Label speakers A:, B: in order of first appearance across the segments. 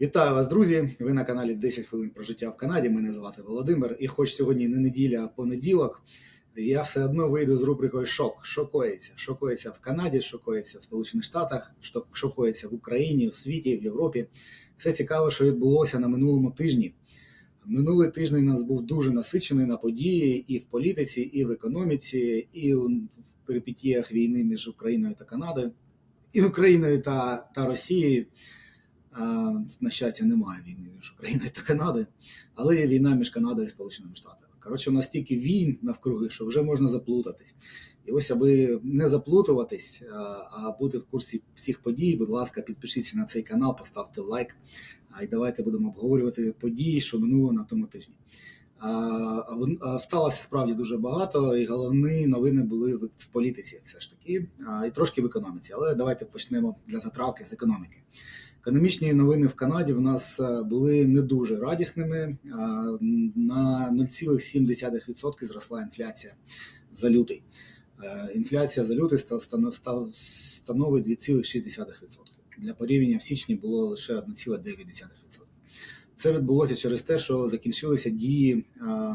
A: Вітаю вас, друзі! Ви на каналі 10 хвилин про життя в Канаді. Мене звати Володимир. І хоч сьогодні не неділя, а понеділок, я все одно вийду з рубрикою Шок. Що коїться в Канаді, що коїться в Сполучених Штатах, що в Україні, в світі, в Європі. Все цікаве, що відбулося на минулому тижні. Минулий тиждень у нас був дуже насичений на події і в політиці, і в економіці, і в перипетіях війни між Україною та Канадою, і Україною та, та Росією. На щастя, немає війни між Україною та Канадою, але є війна між Канадою і Сполученими Штатами. Коротше, у нас стільки війн навкруги, що вже можна заплутатись. І ось, аби не заплутуватись, а, бути в курсі всіх подій, будь ласка, підпишіться на цей канал, поставте лайк. І давайте будемо обговорювати події, що минуло на тому тижні. Сталося справді дуже багато, і головні новини були в політиці, все ж таки, і трошки в економіці. Але давайте почнемо для затравки з економіки. Економічні новини в Канаді в нас е, були не дуже радісними. А, На 0,7% зросла інфляція за лютий. Е, Інфляція за лютий ста- ста- ста- становить 2,6%. Для порівняння в січні було лише 1,9%. Це відбулося через те, що закінчилися дії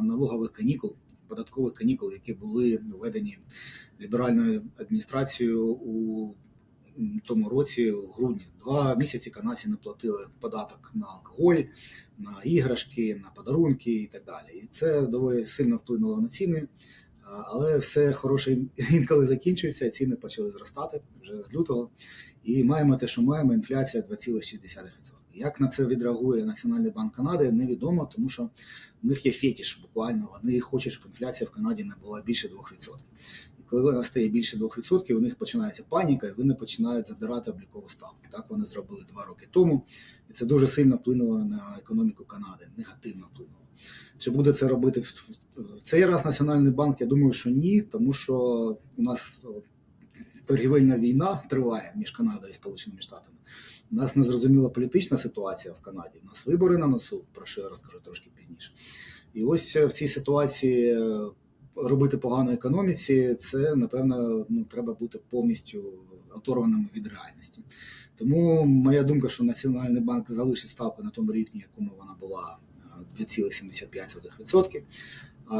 A: налогових канікул, податкових канікул, які були введені ліберальною адміністрацією у тому році, у грудні. Два місяці канадці не платили податок на алкоголь, на іграшки, на подарунки і так далі. І це доволі сильно вплинуло на ціни. Але все хороше інколи закінчується, ціни почали зростати вже з лютого. І маємо те, що маємо інфляція 2,6%. Як на це відреагує Національний банк Канади, невідомо, тому що в них є фетіш буквально. Вони хочуть, щоб інфляція в Канаді не була більше 2%. Коли вона стає більше 2%, у них починається паніка, і вони починають задирати облікову ставку. Так вони зробили два роки тому, і це дуже сильно вплинуло на економіку Канади, негативно вплинуло. Чи буде це робити в цей раз Національний банк? Я думаю, що ні, тому що у нас торгівельна війна триває між Канадою і Сполученими Штатами. У нас незрозуміла політична ситуація в Канаді. У нас вибори на носу, про що я розкажу трошки пізніше. І ось е, в цій ситуації е, робити погано економіці, це напевно ну, треба бути повністю оторваним від реальності. Тому моя думка, що Національний банк залишить ставку на тому рівні, якому вона була е, 2,75%. А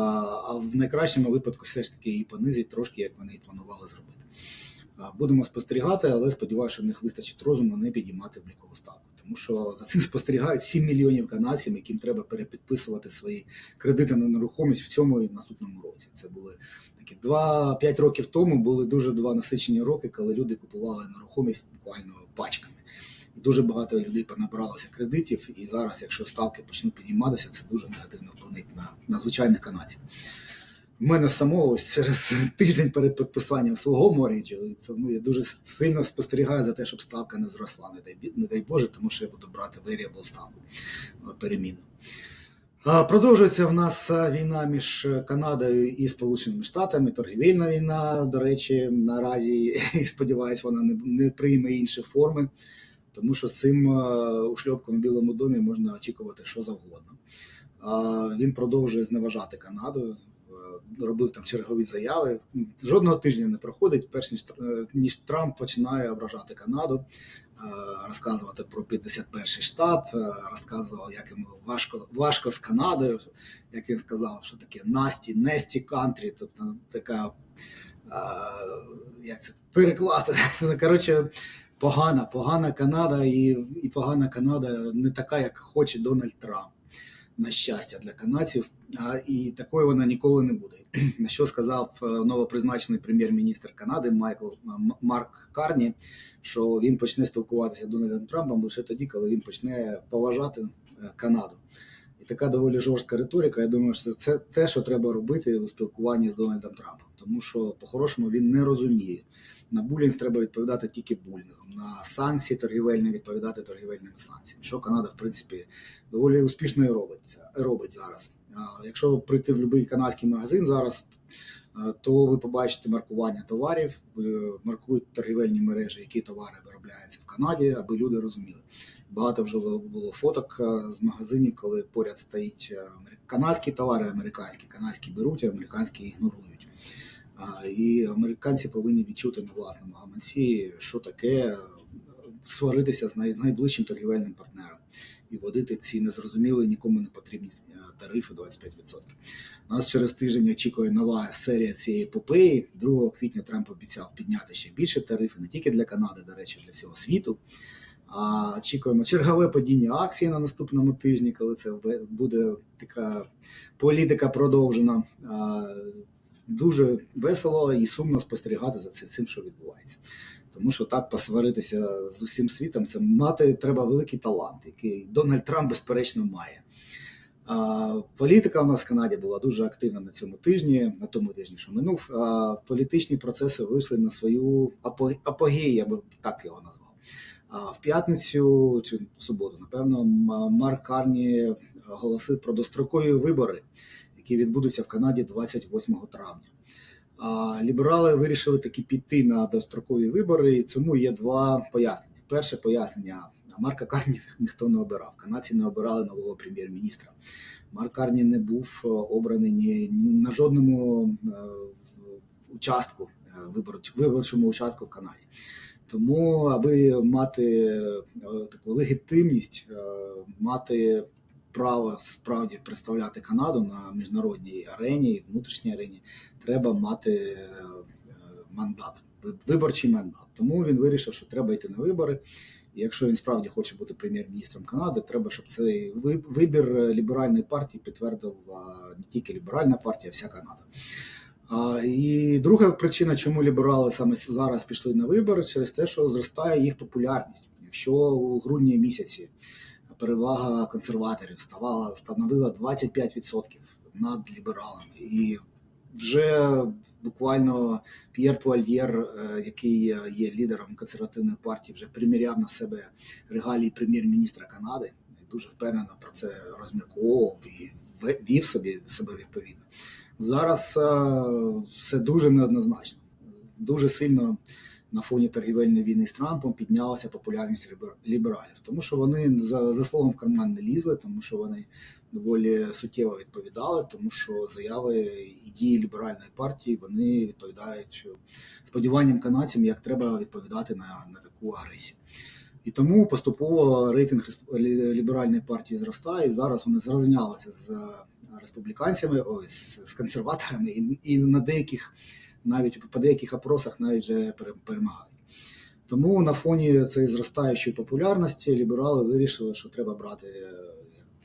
A: а в найкращому випадку все ж таки її понизить трошки, як вони і планували зробити. Будемо спостерігати, але сподіваюся, що в них вистачить розуму не підіймати облікову ставку. Тому що за цим спостерігають 7 мільйонів канадців, яким треба перепідписувати свої кредити на нерухомість в цьому і в наступному році. Це були такі 2-5 років тому були дуже два насичені роки, коли люди купували нерухомість буквально пачками. І дуже багато людей понабиралося кредитів, і зараз, якщо ставки почнуть підійматися, це дуже негативно вплинить на, на звичайних канадців. У мене самого через тиждень перед підписанням свого моріджу, це ну, я дуже сильно спостерігаю за те, щоб ставка не зросла, не дай, не дай Боже, тому що я буду брати variable ставку перемінну. Продовжується в нас війна між Канадою і Сполученими Штатами, торгівельна війна, до речі, наразі і сподіваюсь, вона не, не прийме інші форми, тому що з цим ушльопком в Білому домі можна очікувати що завгодно. Він продовжує зневажати Канаду, робив там чергові заяви. Жодного тижня не проходить, перш ніж, е, ніж Трамп починає ображати Канаду, е, розказувати про 51-й штат, е, розказував, як йому важко, важко з Канадою, як він сказав, що таке насті, несті кантрі, тобто така, як це перекласти. Коротше, погана, погана Канада, і, і погана Канада не така, як хоче Дональд Трамп. На щастя для канадців, а, і такою вона ніколи не буде. На що сказав е, новопризначений прем'єр-міністр Канади Майкл Марк Карні, що він почне спілкуватися з Дональдом Трампом лише тоді, коли він почне поважати е, Канаду. Така доволі жорстка риторика. Я думаю, що це те, що треба робити у спілкуванні з Дональдом Трампом, тому що по-хорошому він не розуміє. На булінг треба відповідати тільки булінгом. На санкції торгівельні відповідати торгівельними санкціями. Що Канада, в принципі, доволі успішно і робить, робить зараз. А, Якщо прийти в будь-який канадський магазин зараз, то ви побачите маркування товарів, е, маркують торгівельні мережі, які товари виробляються в Канаді, аби люди розуміли. Багато вже було фоток е, з магазинів, коли поряд стоїть е, канадські товари, американські, канадські беруть, американські ігнорують. І американці повинні відчути на власному гаманці, що таке е, сваритися з най- найближчим торгівельним партнером. і вводити ці незрозумілі нікому не потрібні тарифи 25%. Нас через тиждень очікує нова серія цієї епопеї. 2 квітня Трамп обіцяв підняти ще більше тарифи, не тільки для Канади, до речі, для всього світу. А очікуємо чергове падіння акцій на наступному тижні, коли це буде така політика продовжена. А, Дуже весело і сумно спостерігати за цим, що відбувається. Тому що так посваритися з усім світом, це мати треба великий талант, який Дональд Трамп, безперечно, має. А, політика у нас в Канаді була дуже активна на цьому тижні, на тому тижні, що минув. А, політичні процеси вийшли на свою апо- апогею, я би так його назвав. А в п'ятницю чи в суботу, напевно, Марк Карні оголосив про дострокові вибори, які відбудуться в Канаді 28 травня. А ліберали вирішили таки піти на дострокові вибори, і цьому є два пояснення. Перше пояснення: Марка Карні ніхто не обирав. Канадці не обирали нового прем'єр-міністра. Марк Карні не був е, обраний ні, на жодному е, участку е, виборчому участку в Канаді. Тому, аби мати е, таку легітимність, е, мати право справді представляти Канаду на міжнародній арені, внутрішній арені, треба мати е, мандат, виборчий мандат. Тому він вирішив, що треба йти на вибори. І якщо він справді хоче бути прем'єр-міністром Канади, треба, щоб цей ви- вибір ліберальної партії підтвердила не тільки ліберальна партія, а вся Канада. І друга причина, чому ліберали саме зараз пішли на вибори, через те, що зростає їх популярність. Якщо у грудні місяці перевага консерваторів ставала становила 25% над лібералами, і вже буквально П'єр Пуальєр, е, який є лідером консервативної партії, вже приміряв на себе регалії прем'єр-міністра Канади. Дуже впевнено про це розмірковував і вів собі себе відповідно. Зараз е, все дуже неоднозначно. Дуже сильно на фоні торгівельної війни з Трампом піднялася популярність лібералів, тому що вони за, за словом в карман не лізли, тому що вони доволі суттєво відповідали, тому що заяви і дії ліберальної партії вони відповідають сподіванням канадцям, як треба відповідати на, на таку агресію. І тому поступово рейтинг ліберальної партії зростає. І зараз вони зрівнялися з республіканцями, ось з консерваторами, і, і на деяких, навіть по деяких опросах, навіть вже пере- перемагають. Тому на фоні цієї зростаючої популярності ліберали вирішили, що треба брати, е,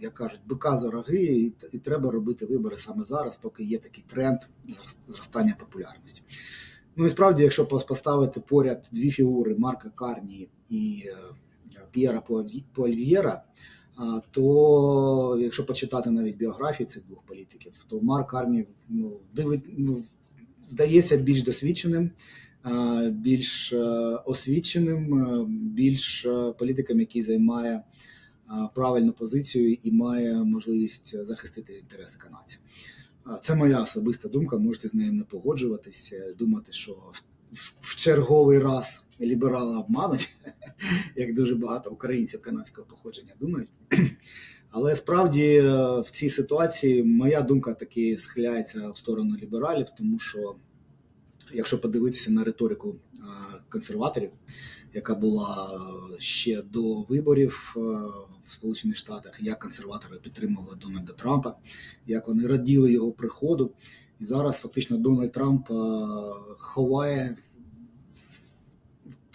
A: як кажуть, бика за роги, і, і треба робити вибори саме зараз, поки є такий тренд зрос- зростання популярності. Ну і справді, якщо поставити поряд дві фігури Марка Карні і е, П'єра Пуальв'єра, то якщо почитати навіть біографії цих двох політиків, то Марк Карні ну, дивить, ну, здається більш досвідченим, більш е, освіченим, е, більш е, політиком, який займає правильну позицію і має можливість захистити інтереси канадців. Це моя особиста думка. Можете з нею не погоджуватися, думати, що в черговий раз ліберали обмануть, як дуже багато українців канадського походження думають. Але справді е, в цій ситуації моя думка таки схиляється в сторону лібералів, тому що якщо подивитися на риторику е, консерваторів, яка була е, ще до виборів в Сполучених Штатах, як консерватори підтримували Дональда Трампа, як вони раділи його приходу. І зараз фактично Дональд Трамп ховає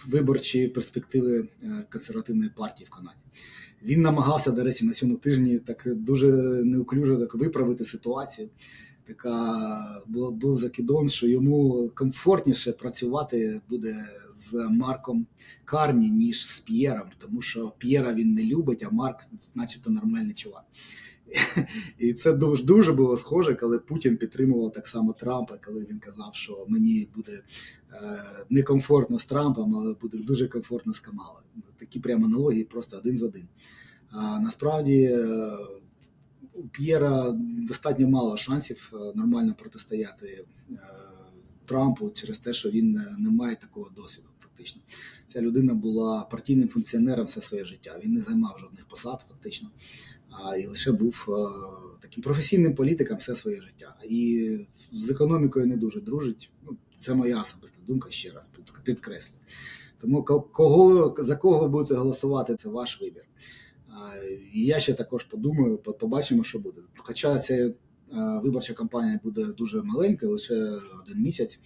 A: виборчі перспективи е, консервативної партії в Канаді. Він намагався, до речі, на цьому тижні так дуже неуклюжо так виправити ситуацію. Така був, був закидон, що йому комфортніше працювати буде з Марком Карні, ніж з П'єром, тому що П'єра він не любить, а Марк, начебто, нормальний чувак. І це дуже дуже було схоже, коли Путін підтримував так само Трампа, коли він казав, що мені буде е, некомфортно з Трампом, але буде дуже комфортно з Камалою. Такі прямо аналогії, просто один з один. А насправді е, у П'єра достатньо мало шансів е, нормально протистояти Трампу через те, що він не має такого досвіду. Фактично, ця людина була партійним функціонером все своє життя. Він не займав жодних посад, фактично, і лише був е, таким професійним політиком все своє життя. І з економікою не дуже дружить. Ну, це моя особиста думка, ще раз підкреслю. Тому кого за кого ви будете голосувати, це ваш вибір. І я ще також подумаю, побачимо, що буде. Хоча ця е, виборча кампанія буде дуже маленька, лише один місяць,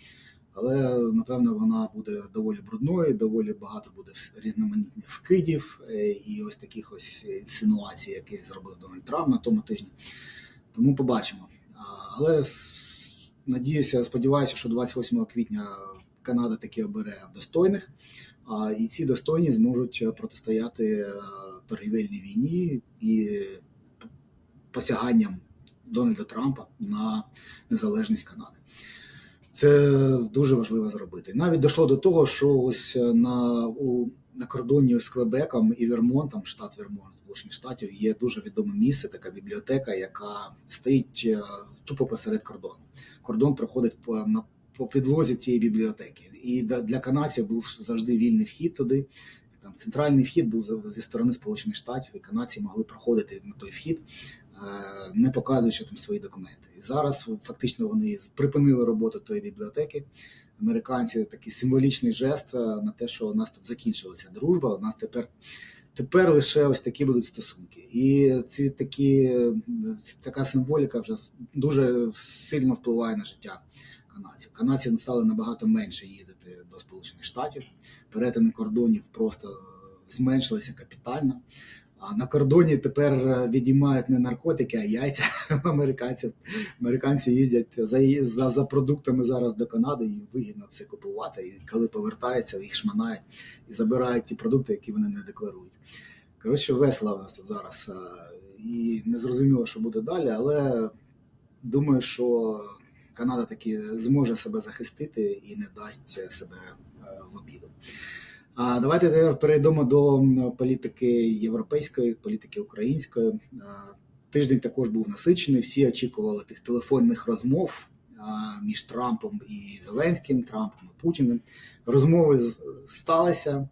A: але напевно вона буде доволі брудною, доволі багато буде різноманітних вкидів е, і ось таких ось інсинуацій, які зробив Дональд Трамп на тому тижні. Тому побачимо. Але надіюся, сподіваюся, що 28 квітня Канада таки обере достойних, і ці достойні зможуть протистояти е, торгівельній війні і посяганням Дональда Трампа на незалежність Канади. Це дуже важливо зробити. Навіть дійшло до того, що ось е, на, у, на кордоні з Квебеком і Вермонтом, штат Вермонт, Сполучених Штатів, є дуже відоме місце, така бібліотека, яка стоїть е, тупо посеред кордону. Кордон проходить по, на, по підлозі тієї бібліотеки. І для канадців був завжди вільний вхід туди. Там центральний вхід був зі сторони Сполучених Штатів, і канадці могли проходити на той вхід, не показуючи там свої документи. І зараз фактично вони припинили роботу тої бібліотеки. Американці такий символічний жест е, на те, що у нас тут закінчилася дружба. У нас тепер тепер лише ось такі будуть стосунки. І ці такі е, така символіка вже дуже сильно впливає на життя канадців. Канадці стали набагато менше їздити до Сполучених Штатів. Перетини кордонів просто зменшилися капітально. На кордоні тепер е, відіймають не наркотики, а яйця американців. Американці їздять за, за, за продуктами зараз до Канади, і вигідно це купувати. І коли повертаються, їх шманають і забирають ті продукти, які вони не декларують. Коротше, весело у нас тут зараз. е, І не зрозуміло, що буде далі, але думаю, що Канада таки зможе себе захистити і не дасть себе е, в обіду. А давайте тепер перейдемо до політики європейської, політики української. Тиждень також був насичений. Всі очікували тих телефонних розмов між Трампом і Зеленським, Трампом і Путіним. Розмови сталися.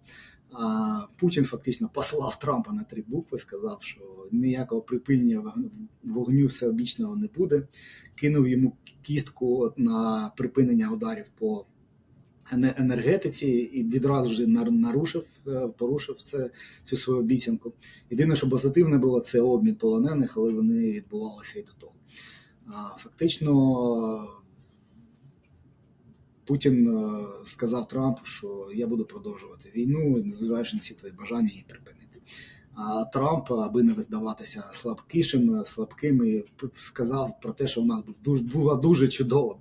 A: Путін фактично послав Трампа на три букви, сказав, що ніякого припинення вогню всеобічного не буде. Кинув йому кістку на припинення ударів по енергетиці і відразу ж нарушив, е, порушив це, цю свою обіцянку. Єдине, що позитивне було, це обмін полонених, але вони відбувалися і до того. Фактично, Путін е, сказав Трампу, що я буду продовжувати війну, незважаючи на всі твої бажання її припинити. А Трамп, аби не видаватися слабкішим, слабким, і сказав про те, що у нас була дуже чудова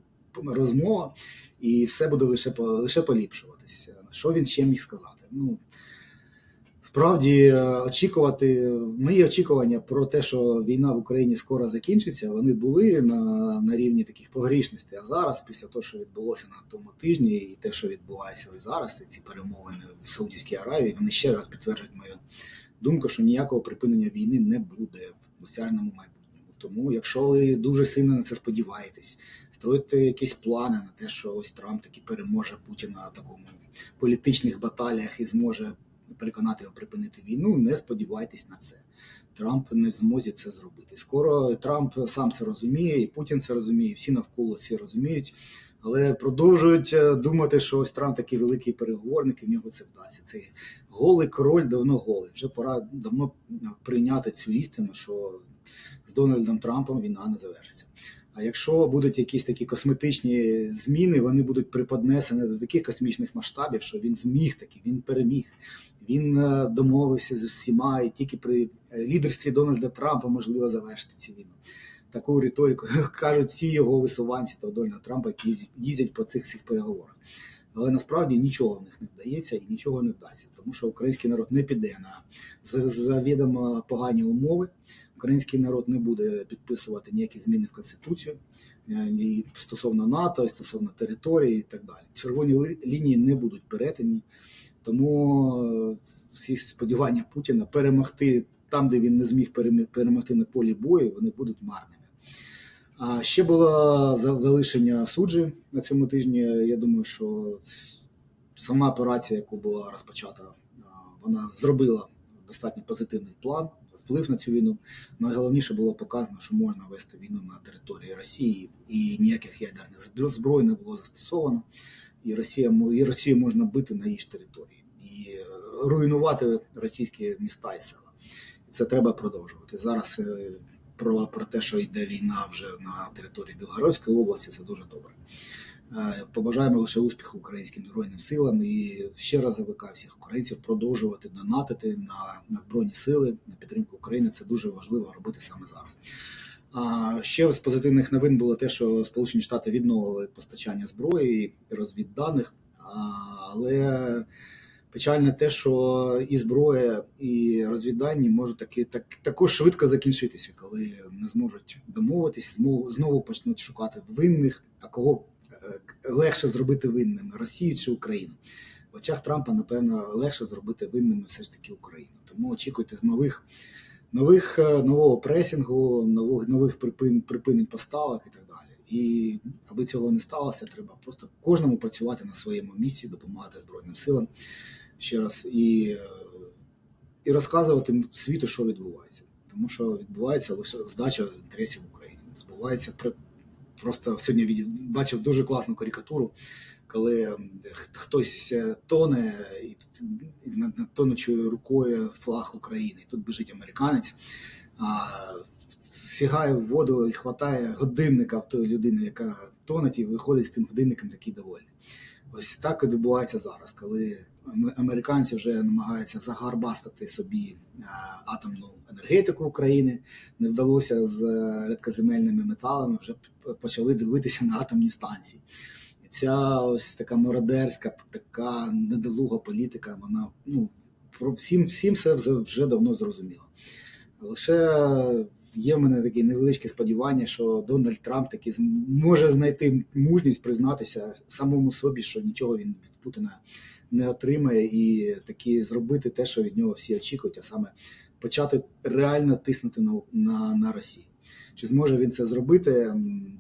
A: розмова, і все буде лише лише поліпшуватися. Що він ще міг сказати? Ну справді е, очікувати мої очікування про те, що війна в Україні скоро закінчиться, вони були на, на рівні таких погрішностей. А зараз, після того, що відбулося на тому тижні, і те, що відбувається ось зараз, ці перемовини в Саудівській Аравії, вони ще раз підтверджують мою думку, що ніякого припинення війни не буде в осяжному майбутньому. Тому, якщо ви дуже сильно на це сподіваєтесь, строїте якісь плани на те, що ось Трамп таки переможе Путіна на такому політичних баталіях і зможе переконати його припинити війну, не сподівайтесь на це. Трамп не в змозі це зробити. Скоро Трамп сам це розуміє, і Путін це розуміє, і всі навколо це розуміють, але продовжують е, думати, що ось Трамп такий великий переговорник, і в нього це вдасться. Цей голий король давно голий. Вже пора давно прийняти цю істину, що з Дональдом Трампом війна не завершиться. А якщо будуть якісь такі косметичні зміни, вони будуть приподнесені до таких космічних масштабів, що він зміг таки, він переміг. Він е, домовився з усіма, і тільки при е, лідерстві Дональда Трампа можливо завершити цю війну. Таку риторику кажуть всі його висуванці та Дональда Трампа, які їздять- по цих всіх переговорах. Але насправді нічого в них не вдається і нічого не вдасться, тому що український народ не піде на за- завідомо погані умови. Український народ не буде підписувати ніякі зміни в конституцію е, і стосовно НАТО, і стосовно території і так далі. Червоні лінії не будуть перетині, тому е, всі сподівання Путіна перемогти там, де він не зміг перемогти на полі бою, вони будуть марними. А ще було за- залишення суджі на цьому тижні. Я думаю, що сама операція, яку була розпочата, вона зробила достатньо позитивний план, вплив на цю війну. Найголовніше було показано, що можна вести війну на території Росії, і ніяких ядерних збро- зброй не було застосовано. І Росія і Росію можна бити на її території і е, руйнувати російські міста і села. це треба продовжувати. Зараз е, про, про те, що йде війна вже на території Білгородської області, це дуже добре. Побажаємо лише успіху українським збройним силам і ще раз закликаю всіх українців продовжувати донатити на, на збройні сили на підтримку України. Це дуже важливо робити саме зараз. А ще з позитивних новин було те, що Сполучені Штати відновили постачання зброї і розвідданих, але печально те, що і зброя, і розвіддані можуть таки так також швидко закінчитися, коли не зможуть домовитись, знову почнуть шукати винних. А кого легше зробити винними Росію чи Україну? В очах Трампа, напевно, легше зробити винними все ж таки Україну. Тому очікуйте з нових нових е, нового пресінгу, нових нових припин, припинень поставок і так далі. І аби цього не сталося, треба просто кожному працювати на своєму місці, допомагати Збройним силам ще раз і, і розказувати світу, що відбувається. Тому що відбувається лише здача інтересів України. Збувається просто сьогодні бачив дуже класну карикатуру, коли хтось е, тоне і тонучою рукою флаг України. І тут біжить американець, а, сягає в воду і хватає годинника в тої людини, яка тонеть, і виходить з тим годинником такий довольний. Ось так відбувається зараз, коли американці вже намагаються загарбастати собі атомну енергетику України. Не вдалося з е, рідкоземельними металами, вже почали дивитися на атомні станції. Ця ось така мародерська, така недолуга політика, вона ну про всім, всім все вже, давно зрозуміло. Лише є в мене такі невеличкі сподівання, що Дональд Трамп таки може знайти мужність признатися самому собі, що нічого він від Путіна не отримає, і таки зробити те, що від нього всі очікують, а саме почати реально тиснути на, на, на Росію. Чи зможе він це зробити?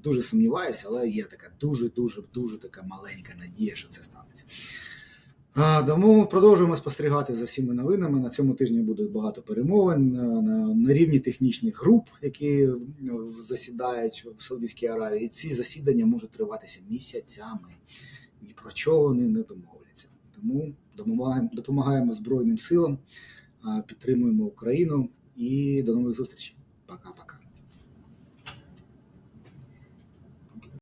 A: Дуже сумніваюся, але є така дуже, дуже, дуже така маленька надія, що це станеться. Тому продовжуємо спостерігати за всіми новинами. На цьому тижні буде багато перемовин е, на, на рівні технічних груп, які е, засідають в Саудівській Аравії. І ці засідання можуть триватися місяцями. Ні про чого вони не домовляться. Тому допомагаємо, допомагаємо Збройним силам, підтримуємо Україну і до нових зустрічей. Пока-пока.